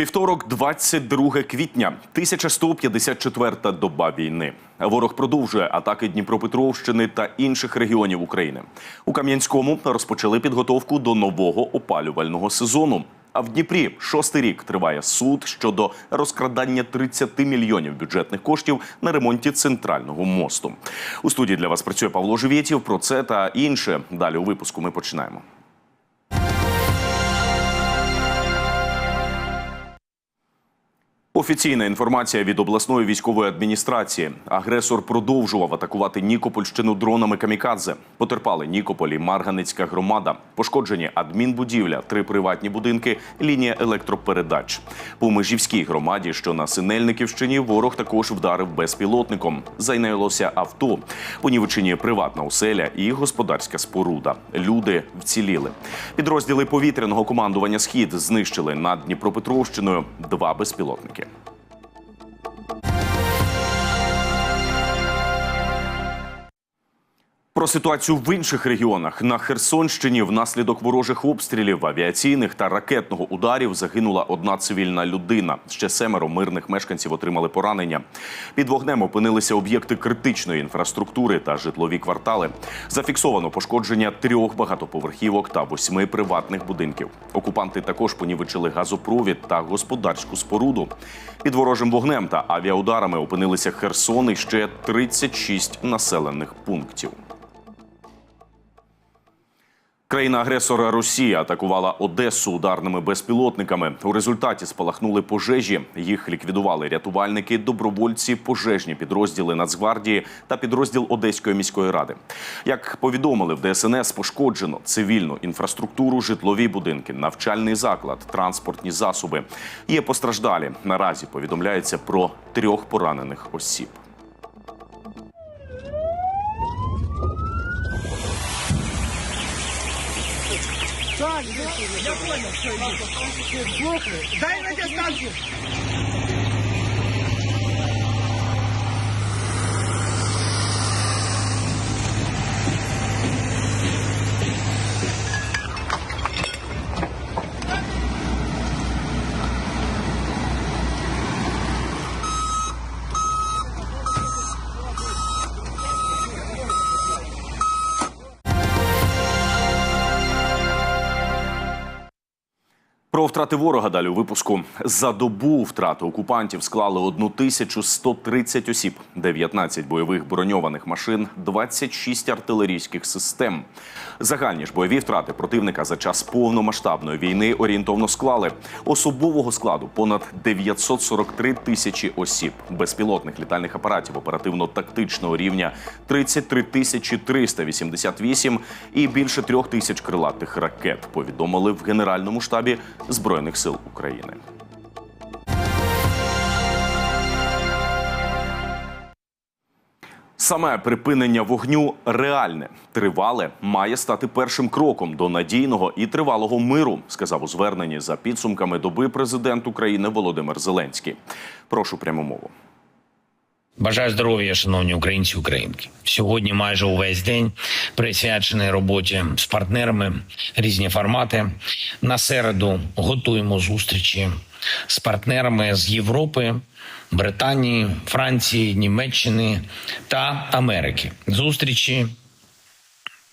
Вівторок, 22 квітня, 1154 доба війни. Ворог продовжує атаки Дніпропетровщини та інших регіонів України. У Кам'янському розпочали підготовку до нового опалювального сезону. А в Дніпрі шостий рік триває суд щодо розкрадання 30 мільйонів бюджетних коштів на ремонті центрального мосту. У студії для вас працює Павло Живєтів. Про це та інше далі у випуску ми починаємо. Офіційна інформація від обласної військової адміністрації. Агресор продовжував атакувати Нікопольщину дронами камікадзе. Потерпали Нікополь і Марганицька громада. Пошкоджені адмінбудівля, три приватні будинки, лінія електропередач. По Межівській громаді, що на Синельниківщині, ворог також вдарив безпілотником. Зайнялося авто. Понівечені приватна оселя і господарська споруда. Люди вціліли. Підрозділи повітряного командування Схід знищили над Дніпропетровщиною два безпілотники. Про ситуацію в інших регіонах на Херсонщині внаслідок ворожих обстрілів, авіаційних та ракетного ударів загинула одна цивільна людина. Ще семеро мирних мешканців отримали поранення. Під вогнем опинилися об'єкти критичної інфраструктури та житлові квартали. Зафіксовано пошкодження трьох багатоповерхівок та восьми приватних будинків. Окупанти також понівечили газопровід та господарську споруду. Під ворожим вогнем та авіаударами опинилися Херсон і ще 36 населених пунктів. Країна-агресора Росія атакувала Одесу ударними безпілотниками. У результаті спалахнули пожежі. Їх ліквідували рятувальники, добровольці, пожежні підрозділи Нацгвардії та підрозділ Одеської міської ради. Як повідомили в ДСНС, пошкоджено цивільну інфраструктуру, житлові будинки, навчальний заклад, транспортні засоби. Є постраждалі. Наразі повідомляється про трьох поранених осіб. Дай на Про втрати ворога далі у випуску. За добу втрати окупантів склали 1130 осіб, 19 бойових броньованих машин, 26 артилерійських систем. Загальні ж бойові втрати противника за час повномасштабної війни орієнтовно склали особового складу понад 943 тисячі осіб, безпілотних літальних апаратів оперативно-тактичного рівня 33 тисячі 388 і більше трьох тисяч крилатих ракет. Повідомили в Генеральному штабі Збройних сил України. Саме припинення вогню реальне, тривале, має стати першим кроком до надійного і тривалого миру, сказав у зверненні за підсумками доби президент України Володимир Зеленський. Прошу пряму мову. Бажаю здоров'я, шановні українці українки. Сьогодні майже увесь день присвячений роботі з партнерами, різні формати. На середу готуємо зустрічі з партнерами з Європи, Британії, Франції, Німеччини та Америки. Зустрічі,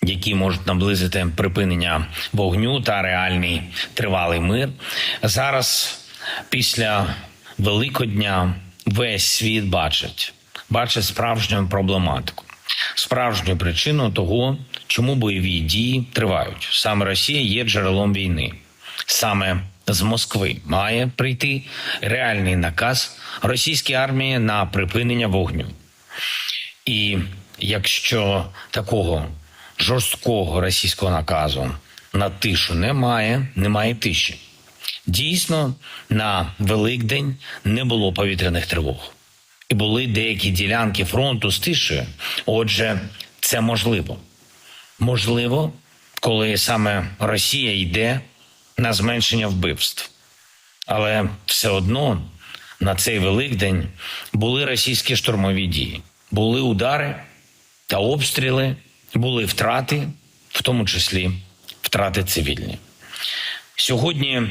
які можуть наблизити припинення вогню та реальний тривалий мир. Зараз, після Великодня, весь світ бачить, бачить справжню проблематику, справжню причину того, чому бойові дії тривають. Саме Росія є джерелом війни. Саме з Москви має прийти реальний наказ російській армії на припинення вогню. І якщо такого жорсткого російського наказу на тишу немає, немає тиші. Дійсно, на Великдень не було повітряних тривог. І були деякі ділянки фронту з тишею. Отже, це можливо. Можливо, коли саме Росія йде на зменшення вбивств. Але все одно на цей Великдень були російські штурмові дії, були удари та обстріли, були втрати, в тому числі втрати цивільні. Сьогодні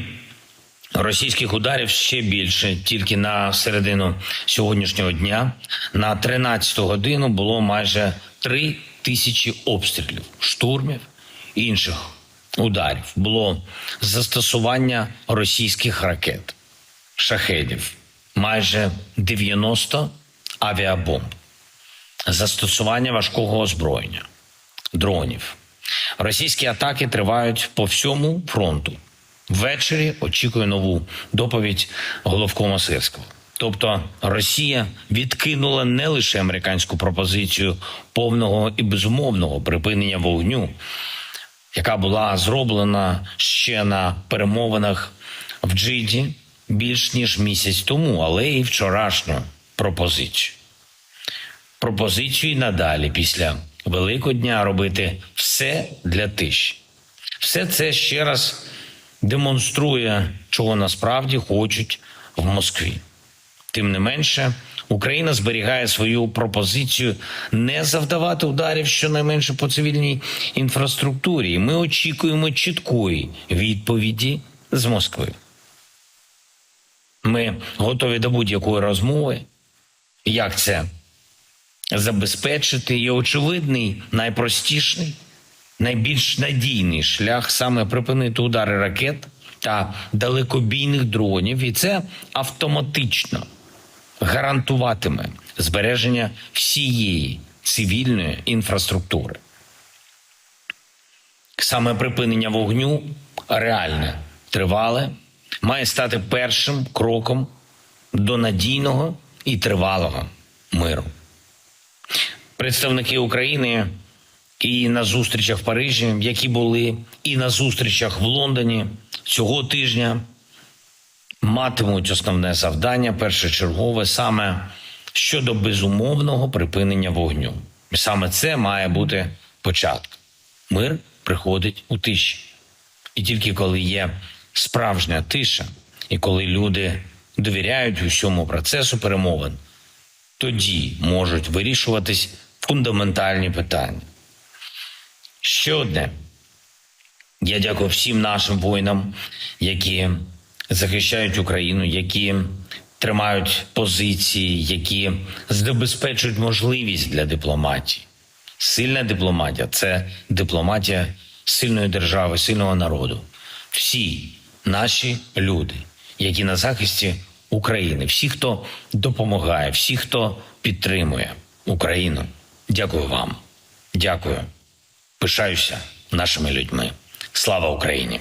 Російських ударів ще більше. Тільки на середину сьогоднішнього дня на 13 годину було майже 3 тисячі обстрілів, штурмів і інших ударів. Було застосування російських ракет, шахедів, майже 90 авіабомб, застосування важкого озброєння, дронів. Російські атаки тривають по всьому фронту. Ввечері очікую нову доповідь головкома Сирського. Тобто Росія відкинула не лише американську пропозицію повного і безумовного припинення вогню, яка була зроблена ще на перемовинах в Джиді більш ніж місяць тому, але і вчорашню пропозицію. Пропозицію і надалі після Великого дня робити все для тиші. Все це ще раз демонструє, чого насправді хочуть в Москві. Тим не менше, Україна зберігає свою пропозицію не завдавати ударів щонайменше по цивільній інфраструктурі. І Ми очікуємо чіткої відповіді з Москви. Ми готові до будь-якої розмови. Як це забезпечити? Є очевидний, найпростіший, найбільш надійний шлях саме припинити удари ракет та далекобійних дронів, і це автоматично гарантуватиме збереження всієї цивільної інфраструктури. Саме припинення вогню реальне, тривале, має стати першим кроком до надійного і тривалого миру. Представники України і на зустрічах в Парижі, які були, і на зустрічах в Лондоні цього тижня матимуть основне завдання першочергове саме щодо безумовного припинення вогню. І саме це має бути початком. Мир приходить у тиші. І тільки коли є справжня тиша, і коли люди довіряють усьому процесу перемовин, тоді можуть вирішуватись фундаментальні питання. Ще одне. Я дякую всім нашим воїнам, які захищають Україну, які тримають позиції, які забезпечують можливість для дипломатії. Сильна дипломатія це дипломатія сильної держави, сильного народу. Всі наші люди, які на захисті України, всі, хто допомагає, всі, хто підтримує Україну. Дякую вам. Дякую. Пишаюся нашими людьми. Слава Україні!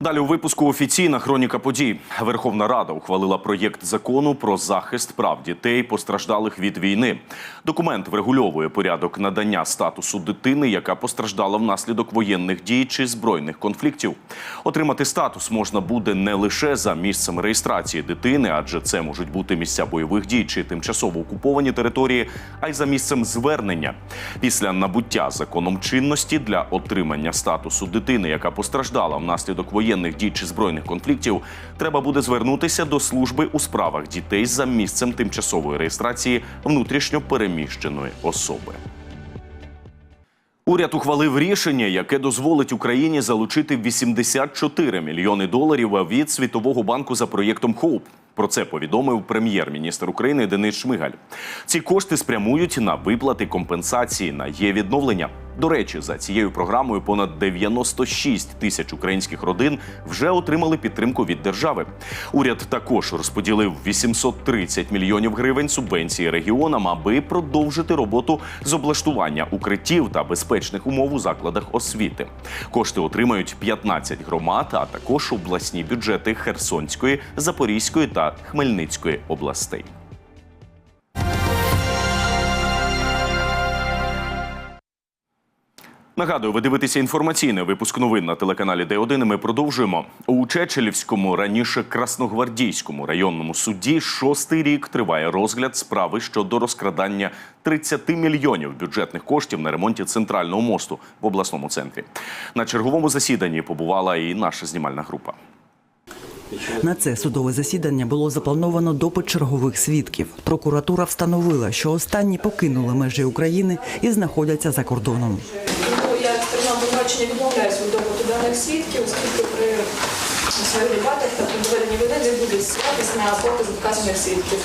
Далі у випуску офіційна хроніка подій. Верховна Рада ухвалила проєкт закону про захист прав дітей, постраждалих від війни. Документ врегульовує порядок надання статусу дитини, яка постраждала внаслідок воєнних дій чи збройних конфліктів. Отримати статус можна буде не лише за місцем реєстрації дитини, адже це можуть бути місця бойових дій чи тимчасово окуповані території, а й за місцем звернення. Після набуття законом чинності для отримання статусу дитини, яка постраждала внаслідок воєнних дій чи збройних конфліктів, треба буде звернутися до служби у справах дітей за місцем тимчасової реєстрації внутрішньо переміщеної особи. Уряд ухвалив рішення, яке дозволить Україні залучити 84 мільйони доларів від Світового банку за проєктом Хоуп. Про це повідомив прем'єр-міністр України Денис Шмигаль. Ці кошти спрямують на виплати компенсації на є відновлення. До речі, за цією програмою понад 96 тисяч українських родин вже отримали підтримку від держави. Уряд також розподілив 830 мільйонів гривень субвенції регіонам, аби продовжити роботу з облаштування укриттів та безпечних умов у закладах освіти. Кошти отримають 15 громад, а також обласні бюджети Херсонської, Запорізької та Хмельницької областей. Нагадую, ви дивитеся інформаційний випуск новин на телеканалі Д1. і Ми продовжуємо у Чечелівському, раніше Красногвардійському районному суді. Шостий рік триває розгляд справи щодо розкрадання 30 мільйонів бюджетних коштів на ремонті центрального мосту в обласному центрі. На черговому засіданні побувала і наша знімальна група. На це судове засідання було заплановано допит чергових свідків. Прокуратура встановила, що останні покинули межі України і знаходяться за кордоном. Обвинувачення відмовляється від допиту даних свідків, оскільки при своїх дебатах та при доведенні не буде ссилатись на показ вказаних свідків.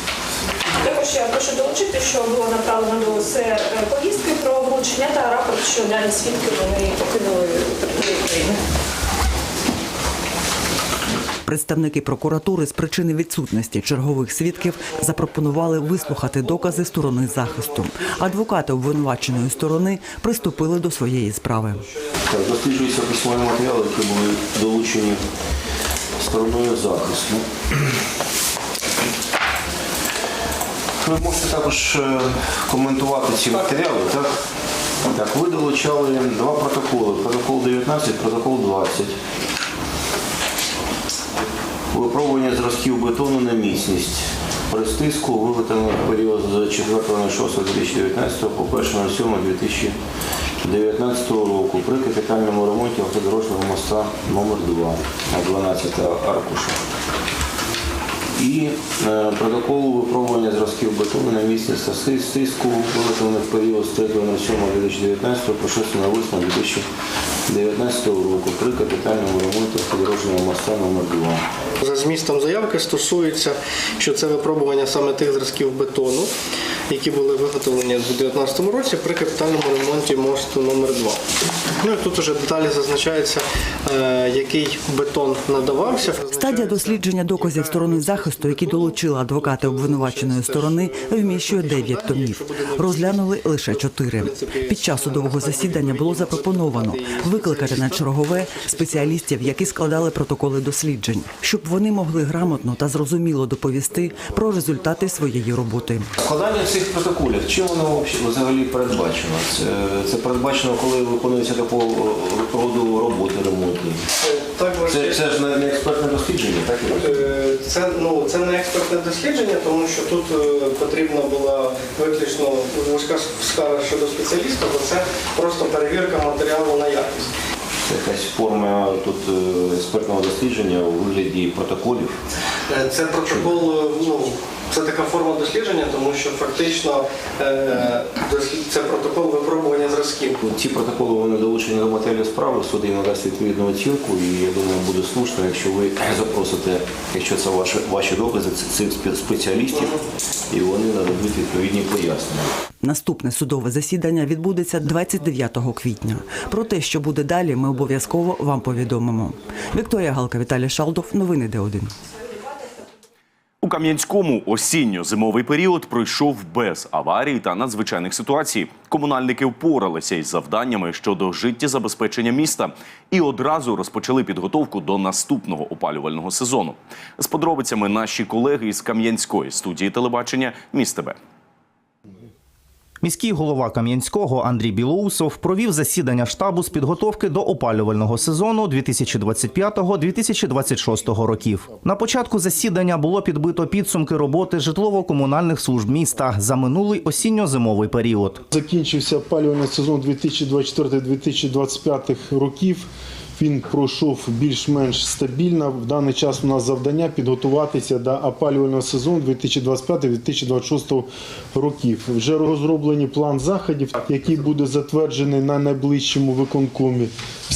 Також я прошу долучити, що було направлено до ОСР е, повістки про вручення та рапорт, що дані свідки вони покинули України. Представники прокуратури з причини відсутності чергових свідків запропонували вислухати докази сторони захисту. Адвокати обвинуваченої сторони приступили до своєї справи. Досліджуються письмові матеріали, які були долучені стороною захисту. Ви можете також е, коментувати ці матеріали, так? Так, ви долучали два протоколи. Протокол 19, протокол 20. Випробування зразків бетону на міцність. При стиску виготовлено в період з 4.06.2019 по 1.07.2019 року при капітальному ремонті автодорожнього моста номер 2 на 12 аркуша. І е, протокол випробування зразків бетону на sti- стиску виготовлених в період з 3.07.2019 по 6.08.2019 року при капітальному ремонті автодорожнього моста номер 2 За змістом заявки стосується, що це випробування саме тих зразків бетону, які були виготовлені у 2019 році при капітальному ремонті мосту номер 2 Ну і тут уже деталі зазначається, е, який бетон надавався. Стадія дослідження доказів сторони захисту, які долучили адвокати обвинуваченої сторони, вміщує 9 томів. Розглянули лише 4. Під час судового засідання було запропоновано викликати на чергове спеціалістів, які складали протоколи досліджень, щоб вони могли грамотно та зрозуміло доповісти про результати своєї роботи. Складання цих протоколів, чим воно взагалі- передбачено? Це, передбачено, коли виконується такого роду роботи ремонтні. Так, Це, це ж не не експертне дослідження, так? Е, Це ну це не експертне дослідження, тому що тут е, потрібна була виключно скара щодо спеціаліста, бо це просто перевірка матеріалу на якість. Це якась форма тут е, експертного дослідження у вигляді протоколів. Це протокол, ну це така форма дослідження, тому що фактично е, це протокол випробування зразків. Ці протоколи вони долучені до матеріалів справи, суд їм надасть відповідну оцінку, і я думаю, буде слушно, якщо ви запросите, якщо це ваші, ваші докази, цих спе- спеціалістів, і вони нададуть відповідні пояснення. Наступне судове засідання відбудеться 29 квітня. Про те, що буде далі, ми обов'язково вам повідомимо. Вікторія Галка, Віталій Шалдов. Новини Д1. Кам'янському осінньо-зимовий період пройшов без аварій та надзвичайних ситуацій. Комунальники впоралися із завданнями щодо життєзабезпечення міста і одразу розпочали підготовку до наступного опалювального сезону. З подробицями наші колеги із Кам'янської студії телебачення «Міст ТБ». Міський голова Кам'янського Андрій Білоусов провів засідання штабу з підготовки до опалювального сезону 2025-2026 років. На початку засідання було підбито підсумки роботи житлово-комунальних служб міста за минулий осінньо-зимовий період. Закінчився опалювальний сезон 2024-2025 років. Він пройшов більш-менш стабільно. В даний час у нас завдання підготуватися до опалювального сезону 2025-2026 років. Вже розроблені план заходів, який буде затверджений на найближчому виконкомі.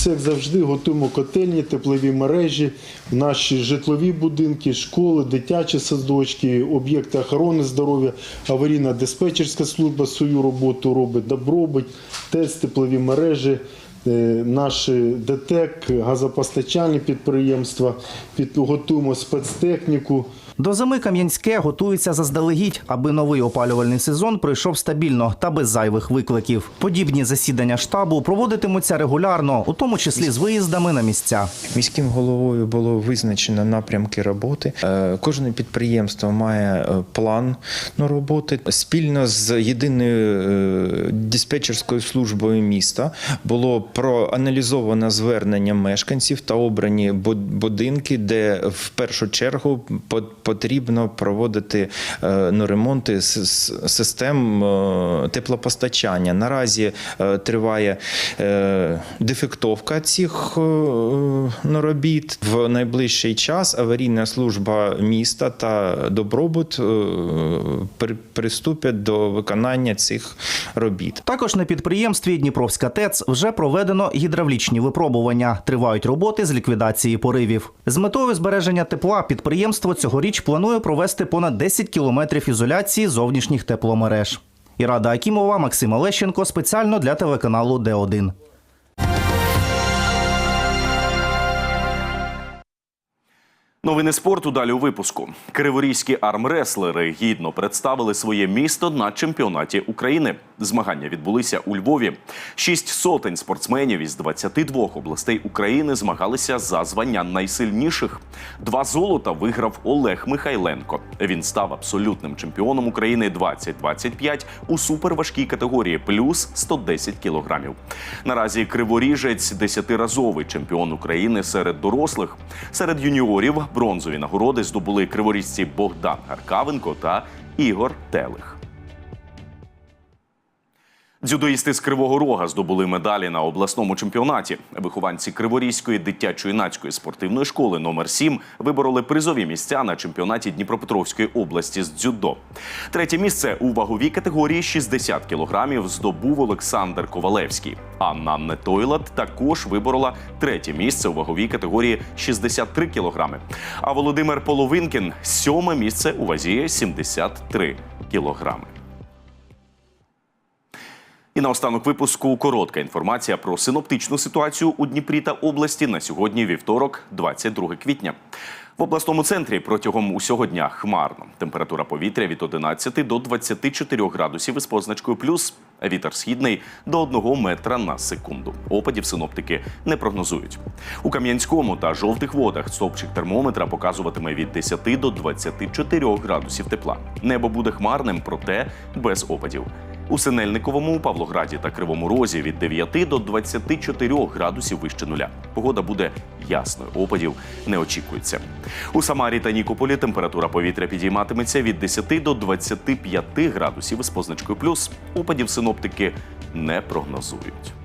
Все як завжди готуємо котельні, теплові мережі, наші житлові будинки, школи, дитячі садочки, об'єкти охорони здоров'я, аварійна диспетчерська служба свою роботу робить, добробить, ТЕЦ, теплові мережі. е, Наші ДТЕК, газопостачальні підприємства, підготуємо спецтехніку. До зими Кам'янське готується заздалегідь, аби новий опалювальний сезон пройшов стабільно та без зайвих викликів. Подібні засідання штабу проводитимуться регулярно, у тому числі з виїздами на місця. Міським головою було визначено напрямки роботи. Е, Кожне підприємство має е, план на роботи. Спільно з єдиною е, диспетчерською службою міста було проаналізовано звернення мешканців та обрані бу- будинки, де в першу чергу по- потрібно проводити е, ну, ремонти систем е, теплопостачання. Наразі е, триває дефектовка цих ну, робіт. В найближчий час аварійна служба міста та добробут приступять до виконання цих робіт. Також на підприємстві Дніпровська ТЕЦ вже проведено гідравлічні випробування. Тривають роботи з ліквідації поривів. З метою збереження тепла підприємство цьогоріч планує провести понад 10 кілометрів ізоляції зовнішніх тепломереж. Ірада Акімова, Максим Олещенко спеціально для телеканалу Д1. Новини спорту далі у випуску. Криворізькі армреслери гідно представили своє місто на чемпіонаті України. Змагання відбулися у Львові. Шість сотень спортсменів із 22 областей України змагалися за звання найсильніших. Два золота виграв Олег Михайленко. Він став абсолютним чемпіоном України 2025 у суперважкій категорії плюс 110 кілограмів. Наразі криворіжець десятиразовий чемпіон України серед дорослих. Серед юніорів бронзові нагороди здобули криворіжці Богдан Гаркавенко та Ігор Телих. Дзюдоїсти з Кривого Рога здобули медалі на обласному чемпіонаті. Вихованці Криворізької дитячо-юнацької спортивної школи номер 7 вибороли призові місця на чемпіонаті Дніпропетровської області з дзюдо. Третє місце у ваговій категорії 60 кілограмів здобув Олександр Ковалевський. Анна Нетойлат також виборола третє місце у ваговій категорії 63 кілограми. А Володимир Половинкін сьоме місце у вазі 73 кілограми. І наостанок випуску коротка інформація про синоптичну ситуацію у Дніпрі та області на сьогодні, вівторок, 22 квітня. В обласному центрі протягом усього дня хмарно. Температура повітря від 11 до 24 градусів із позначкою плюс. Вітер східний до 1 метра на секунду. Опадів синоптики не прогнозують. У Кам'янському та жовтих водах стовпчик термометра показуватиме від 10 до 24 градусів тепла. Небо буде хмарним, проте без опадів. У Синельниковому, Павлограді та Кривому Розі від 9 до 24 градусів вище нуля. Погода буде ясною, опадів не очікується. У Самарі та Нікополі температура повітря підійматиметься від 10 до 25 градусів з позначкою плюс. Опадів синоптики не прогнозують.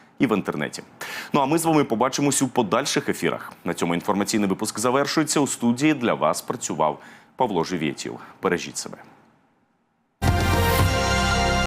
і в інтернеті. Ну а ми з вами побачимось у подальших ефірах. На цьому інформаційний випуск завершується. У студії для вас працював Павло Живєтів. Бережіть себе.